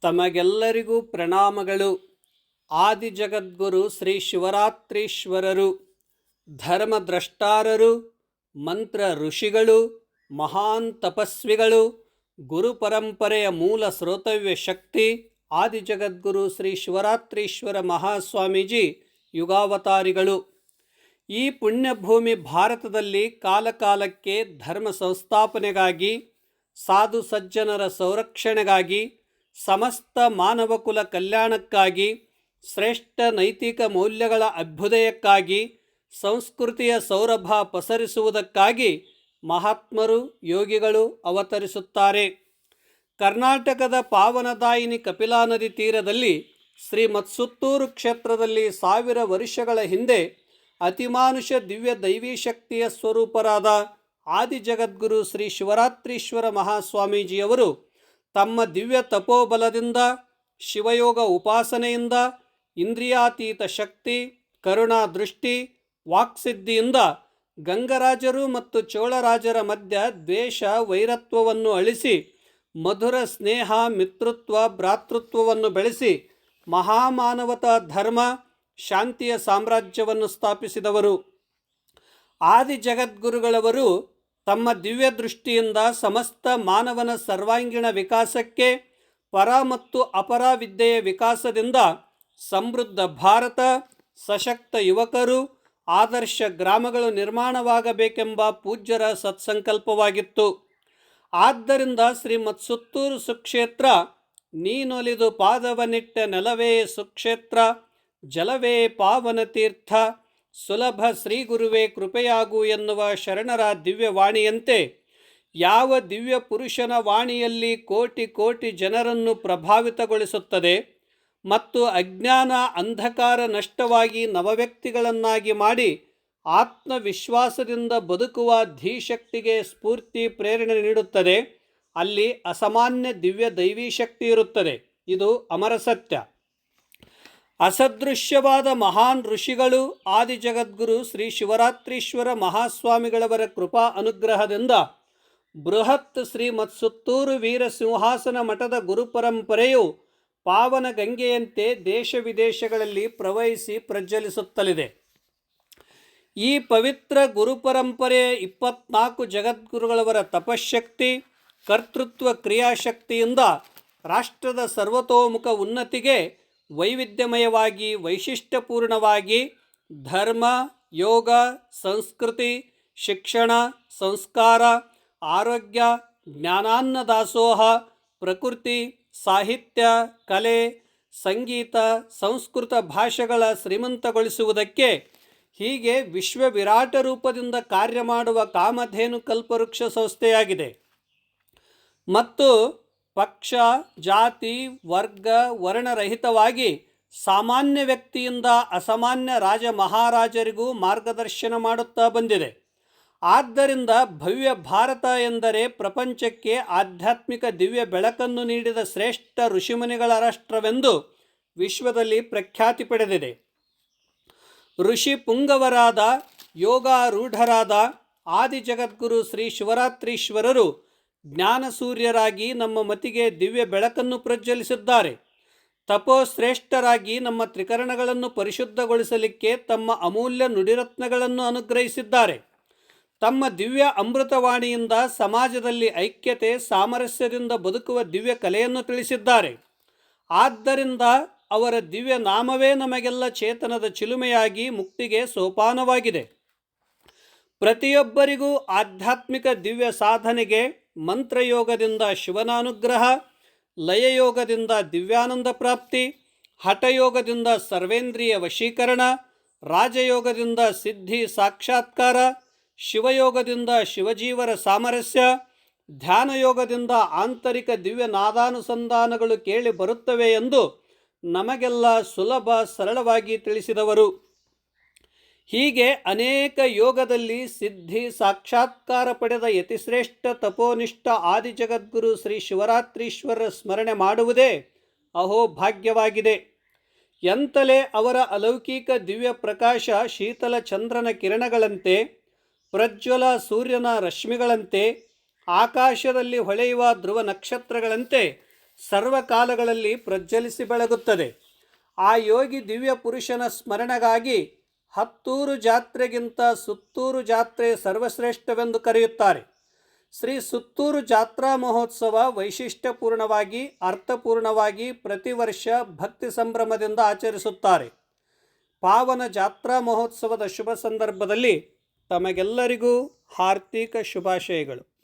ತಮಗೆಲ್ಲರಿಗೂ ಪ್ರಣಾಮಗಳು. ಆದಿ ಜಗದ್ಗುರು ಶ್ರೀ ಶಿವರಾತ್ರೀಶ್ವರರು, ಧರ್ಮದ್ರಷ್ಟಾರರು, ಮಂತ್ರ ಋಷಿಗಳು, ಮಹಾನ್ ತಪಸ್ವಿಗಳು, ಗುರು ಪರಂಪರೆಯ ಮೂಲ ಶ್ರೋತವ್ಯ ಶಕ್ತಿ, ಆದಿ ಜಗದ್ಗುರು ಶ್ರೀ ಶಿವರಾತ್ರೀಶ್ವರ ಮಹಾಸ್ವಾಮೀಜಿ ಯುಗಾವತಾರಿಗಳು. ಈ ಪುಣ್ಯಭೂಮಿ ಭಾರತದಲ್ಲಿ ಕಾಲಕಾಲಕ್ಕೆ ಧರ್ಮ ಸಂಸ್ಥಾಪನೆಗಾಗಿ, ಸಾಧು ಸಜ್ಜನರ ಸಂರಕ್ಷಣೆಗಾಗಿ ಸಮಸ್ತ ಮಾನವಕುಲ ಕಲ್ಯಾಣಕ್ಕಾಗಿ, ಶ್ರೇಷ್ಠ ನೈತಿಕ ಮೌಲ್ಯಗಳ ಅಭ್ಯುದಯಕ್ಕಾಗಿ, ಸಂಸ್ಕೃತಿಯ ಸೌರಭ ಪಸರಿಸುವುದಕ್ಕಾಗಿ ಮಹಾತ್ಮರು, ಯೋಗಿಗಳು ಅವತರಿಸುತ್ತಾರೆ. ಕರ್ನಾಟಕದ ಪಾವನದಾಯಿನಿ ಕಪಿಲಾ ನದಿ ತೀರದಲ್ಲಿ ಶ್ರೀ ಮತ್ಸುತ್ತೂರು ಕ್ಷೇತ್ರದಲ್ಲಿ ಸಾವಿರ ವರ್ಷಗಳ ಹಿಂದೆ ಅತಿಮಾನುಷ ದಿವ್ಯ ದೈವೀ ಶಕ್ತಿಯ ಸ್ವರೂಪರಾದ ಆದಿಜಗದ್ಗುರು ಶ್ರೀ ಶಿವರಾತ್ರೀಶ್ವರ ಮಹಾಸ್ವಾಮೀಜಿಯವರು ತಮ್ಮ ದಿವ್ಯ ತಪೋಬಲದಿಂದ, ಶಿವಯೋಗ ಉಪಾಸನೆಯಿಂದ, ಇಂದ್ರಿಯಾತೀತ ಶಕ್ತಿ, ಕರುಣಾ ದೃಷ್ಟಿ, ವಾಕ್ಸಿದ್ಧಿಯಿಂದ ಗಂಗರಾಜರು ಮತ್ತು ಚೋಳರಾಜರ ಮಧ್ಯ ದ್ವೇಷ, ವೈರತ್ವವನ್ನು ಅಳಿಸಿ, ಮಧುರ ಸ್ನೇಹ ಮಿತ್ರತ್ವ ಭ್ರಾತೃತ್ವವನ್ನು ಬೆಳೆಸಿ, ಮಹಾಮಾನವತಾ ಧರ್ಮ, ಶಾಂತಿಯ ಸಾಮ್ರಾಜ್ಯವನ್ನು ಸ್ಥಾಪಿಸಿದವರು. ಆದಿ ಜಗದ್ಗುರುಗಳವರು ತಮ್ಮ ದಿವ್ಯ ದೃಷ್ಟಿಯಿಂದ ಸಮಸ್ತ ಮಾನವನ ಸರ್ವಾಂಗೀಣ ವಿಕಾಸಕ್ಕೆ ಪರ ಮತ್ತು ಅಪರ ವಿದ್ಯೆಯ ವಿಕಾಸದಿಂದ ಸಮೃದ್ಧ ಭಾರತ, ಸಶಕ್ತ ಯುವಕರು, ಆದರ್ಶ ಗ್ರಾಮಗಳು ನಿರ್ಮಾಣವಾಗಬೇಕೆಂಬ ಪೂಜ್ಯರ ಸತ್ಸಂಕಲ್ಪವಾಗಿತ್ತು. ಆದ್ದರಿಂದ ಶ್ರೀಮತ್ ಸುತ್ತೂರು ಸುಕ್ಷೇತ್ರ, ನೀನೊಲಿದು ಪಾದವನಿಟ್ಟ ನೆಲವೇ ಸುಕ್ಷೇತ್ರ, ಜಲವೇ ಪಾವನ ತೀರ್ಥ ಸುಲಭ ಶ್ರೀ ಗುರುವೇ ಕೃಪೆಯಾಗು ಎನ್ನುವ ಶರಣರ ದಿವ್ಯವಾಣಿಯಂತೆ, ಯಾವ ದಿವ್ಯ ಪುರುಷನ ವಾಣಿಯಲ್ಲಿ ಕೋಟಿ ಕೋಟಿ ಜನರನ್ನು ಪ್ರಭಾವಿತಗೊಳಿಸುತ್ತದೆ ಮತ್ತು ಅಜ್ಞಾನ ಅಂಧಕಾರ ನಷ್ಟವಾಗಿ ನವವ್ಯಕ್ತಿಗಳನ್ನಾಗಿ ಮಾಡಿ ಆತ್ಮವಿಶ್ವಾಸದಿಂದ ಬದುಕುವ ಧೀಶಕ್ತಿಗೆ ಸ್ಫೂರ್ತಿ ಪ್ರೇರಣೆ ನೀಡುತ್ತದೆ, ಅಲ್ಲಿ ಅಸಾಮಾನ್ಯ ದಿವ್ಯ ದೈವೀ ಶಕ್ತಿ ಇರುತ್ತದೆ. ಇದು ಅಮರ ಸತ್ಯ. ಅಸದೃಶ್ಯವಾದ ಮಹಾನ್ ಋಷಿಗಳು ಆದಿ ಜಗದ್ಗುರು ಶ್ರೀ ಶಿವರಾತ್ರೀಶ್ವರ ಮಹಾಸ್ವಾಮಿಗಳವರ ಕೃಪಾ ಅನುಗ್ರಹದಿಂದ ಬೃಹತ್ ಶ್ರೀ ಮತ್ಸುತ್ತೂರು ವೀರ ಸಿಂಹಾಸನ ಮಠದ ಗುರುಪರಂಪರೆಯು ಪಾವನ ಗಂಗೆಯಂತೆ ದೇಶ ವಿದೇಶಗಳಲ್ಲಿ ಪ್ರವಹಿಸಿ ಪ್ರಜ್ವಲಿಸುತ್ತಲಿದೆ. ಈ ಪವಿತ್ರ ಗುರುಪರಂಪರೆಯ ಇಪ್ಪತ್ನಾಲ್ಕು ಜಗದ್ಗುರುಗಳವರ ತಪಶಕ್ತಿ ಕರ್ತೃತ್ವ ಕ್ರಿಯಾಶಕ್ತಿಯಿಂದ ರಾಷ್ಟ್ರದ ಸರ್ವತೋಮುಖ ಉನ್ನತಿಗೆ ವೈವಿಧ್ಯಮಯವಾಗಿ, ವೈಶಿಷ್ಟ್ಯಪೂರ್ಣವಾಗಿ ಧರ್ಮ, ಯೋಗ, ಸಂಸ್ಕೃತಿ, ಶಿಕ್ಷಣ, ಸಂಸ್ಕಾರ, ಆರೋಗ್ಯ ಜ್ಞಾನಾನ್ನ ದಾಸೋಹ ಪ್ರಕೃತಿ, ಸಾಹಿತ್ಯ, ಕಲೆ, ಸಂಗೀತ, ಸಂಸ್ಕೃತ ಭಾಷೆಗಳ ಶ್ರೀಮಂತಗೊಳಿಸುವುದಕ್ಕೆ ಹೀಗೆ ವಿಶ್ವ ವಿರಾಟ ರೂಪದಿಂದ ಕಾರ್ಯ ಮಾಡುವ ಕಾಮಧೇನು ಕಲ್ಪವೃಕ್ಷ ಸಂಸ್ಥೆಯಾಗಿದೆ. ಮತ್ತು ಪಕ್ಷ, ಜಾತಿ, ವರ್ಗ, ವರ್ಣರಹಿತವಾಗಿ ಸಾಮಾನ್ಯ ವ್ಯಕ್ತಿಯಿಂದ ಅಸಾಮಾನ್ಯ ರಾಜ ಮಹಾರಾಜರಿಗೂ ಮಾರ್ಗದರ್ಶನ ಮಾಡುತ್ತಾ ಬಂದಿದೆ. ಆದ್ದರಿಂದ ಭವ್ಯ ಭಾರತ ಎಂದರೆ ಪ್ರಪಂಚಕ್ಕೆ ಆಧ್ಯಾತ್ಮಿಕ ದಿವ್ಯ ಬೆಳಕನ್ನು ನೀಡಿದ ಶ್ರೇಷ್ಠ ಋಷಿಮುನಿಗಳ ರಾಷ್ಟ್ರವೆಂದು ವಿಶ್ವದಲ್ಲಿ ಪ್ರಖ್ಯಾತಿ ಪಡೆದಿದೆ. ಋಷಿ ಪುಂಗವರಾದ, ಯೋಗಾರೂಢರಾದ ಆದಿ ಜಗದ್ಗುರು ಶ್ರೀ ಶಿವರಾತ್ರೀಶ್ವರರು ಜ್ಞಾನಸೂರ್ಯರಾಗಿ ನಮ್ಮ ಮತಿಗೆ ದಿವ್ಯ ಬೆಳಕನ್ನು ಪ್ರಜ್ವಲಿಸಿದ್ದಾರೆ. ತಪೋಶ್ರೇಷ್ಠರಾಗಿ ನಮ್ಮ ತ್ರಿಕರಣಗಳನ್ನು ಪರಿಶುದ್ಧಗೊಳಿಸಲಿಕ್ಕೆ ತಮ್ಮ ಅಮೂಲ್ಯ ನುಡಿರತ್ನಗಳನ್ನು ಅನುಗ್ರಹಿಸಿದ್ದಾರೆ. ತಮ್ಮ ದಿವ್ಯ ಅಮೃತವಾಣಿಯಿಂದ ಸಮಾಜದಲ್ಲಿ ಐಕ್ಯತೆ, ಸಾಮರಸ್ಯದಿಂದ ಬದುಕುವ ದಿವ್ಯ ಕಲೆಯನ್ನು ತಿಳಿಸಿದ್ದಾರೆ. ಆದ್ದರಿಂದ ಅವರ ದಿವ್ಯ ನಾಮವೇ ನಮಗೆಲ್ಲ ಚೇತನದ ಚಿಲುಮೆಯಾಗಿ, ಮುಕ್ತಿಗೆ ಸೋಪಾನವಾಗಿದೆ. ಪ್ರತಿಯೊಬ್ಬರಿಗೂ ಆಧ್ಯಾತ್ಮಿಕ ದಿವ್ಯ ಸಾಧನೆಗೆ ಮಂತ್ರಯೋಗದಿಂದ ಶಿವನಾನುಗ್ರಹ, ಲಯಯೋಗದಿಂದ ದಿವ್ಯಾನಂದ ಪ್ರಾಪ್ತಿ, ಹಠಯೋಗದಿಂದ ಸರ್ವೇಂದ್ರಿಯ ವಶೀಕರಣ, ರಾಜಯೋಗದಿಂದ ಸಿದ್ಧಿ ಸಾಕ್ಷಾತ್ಕಾರ, ಶಿವಯೋಗದಿಂದ ಶಿವಜೀವರ ಸಾಮರಸ್ಯ, ಧ್ಯಾನಯೋಗದಿಂದ ಆಂತರಿಕ ದಿವ್ಯ ನಾದಾನುಸಂಧಾನಗಳು ಕೇಳಿ ಬರುತ್ತವೆ ಎಂದು ನಮಗೆಲ್ಲ ಸುಲಭ ಸರಳವಾಗಿ ತಿಳಿಸಿದವರು. ಹೀಗೆ ಅನೇಕ ಯೋಗದಲ್ಲಿ ಸಿದ್ಧಿ, ಸಾಕ್ಷಾತ್ಕಾರ ಪಡೆದ ಯತಿಶ್ರೇಷ್ಠ ತಪೋನಿಷ್ಠ ಆದಿ ಜಗದ್ಗುರು ಶ್ರೀ ಶಿವರಾತ್ರೀಶ್ವರರ ಸ್ಮರಣೆ ಮಾಡುವುದೇ ಅಹೋ ಭಾಗ್ಯವಾಗಿದೆ. ಎಂತಲೇ ಅವರ ಅಲೌಕಿಕ ದಿವ್ಯ ಪ್ರಕಾಶ ಶೀತಲ ಚಂದ್ರನ ಕಿರಣಗಳಂತೆ, ಪ್ರಜ್ವಲ ಸೂರ್ಯನ ರಶ್ಮಿಗಳಂತೆ, ಆಕಾಶದಲ್ಲಿ ಹೊಳೆಯುವ ಧ್ರುವ ನಕ್ಷತ್ರಗಳಂತೆ ಸರ್ವಕಾಲಗಳಲ್ಲಿ ಪ್ರಜ್ವಲಿಸಿ ಬೆಳಗುತ್ತದೆ. ಆ ಯೋಗಿ ದಿವ್ಯ ಪುರುಷನ ಸ್ಮರಣೆಗಾಗಿ ಹತ್ತೂರು ಜಾತ್ರೆಗಿಂತ ಸುತ್ತೂರು ಜಾತ್ರೆ ಸರ್ವಶ್ರೇಷ್ಠವೆಂದು ಕರೆಯುತ್ತಾರೆ. ಶ್ರೀ ಸುತ್ತೂರು ಜಾತ್ರಾ ಮಹೋತ್ಸವ ವೈಶಿಷ್ಟ್ಯಪೂರ್ಣವಾಗಿ, ಅರ್ಥಪೂರ್ಣವಾಗಿ ಪ್ರತಿ ವರ್ಷ ಭಕ್ತಿ ಸಂಭ್ರಮದಿಂದ ಆಚರಿಸುತ್ತಾರೆ. ಪಾವನ ಜಾತ್ರಾ ಮಹೋತ್ಸವದ ಶುಭ ಸಂದರ್ಭದಲ್ಲಿ ತಮಗೆಲ್ಲರಿಗೂ ಹಾರ್ದಿಕ ಶುಭಾಶಯಗಳು.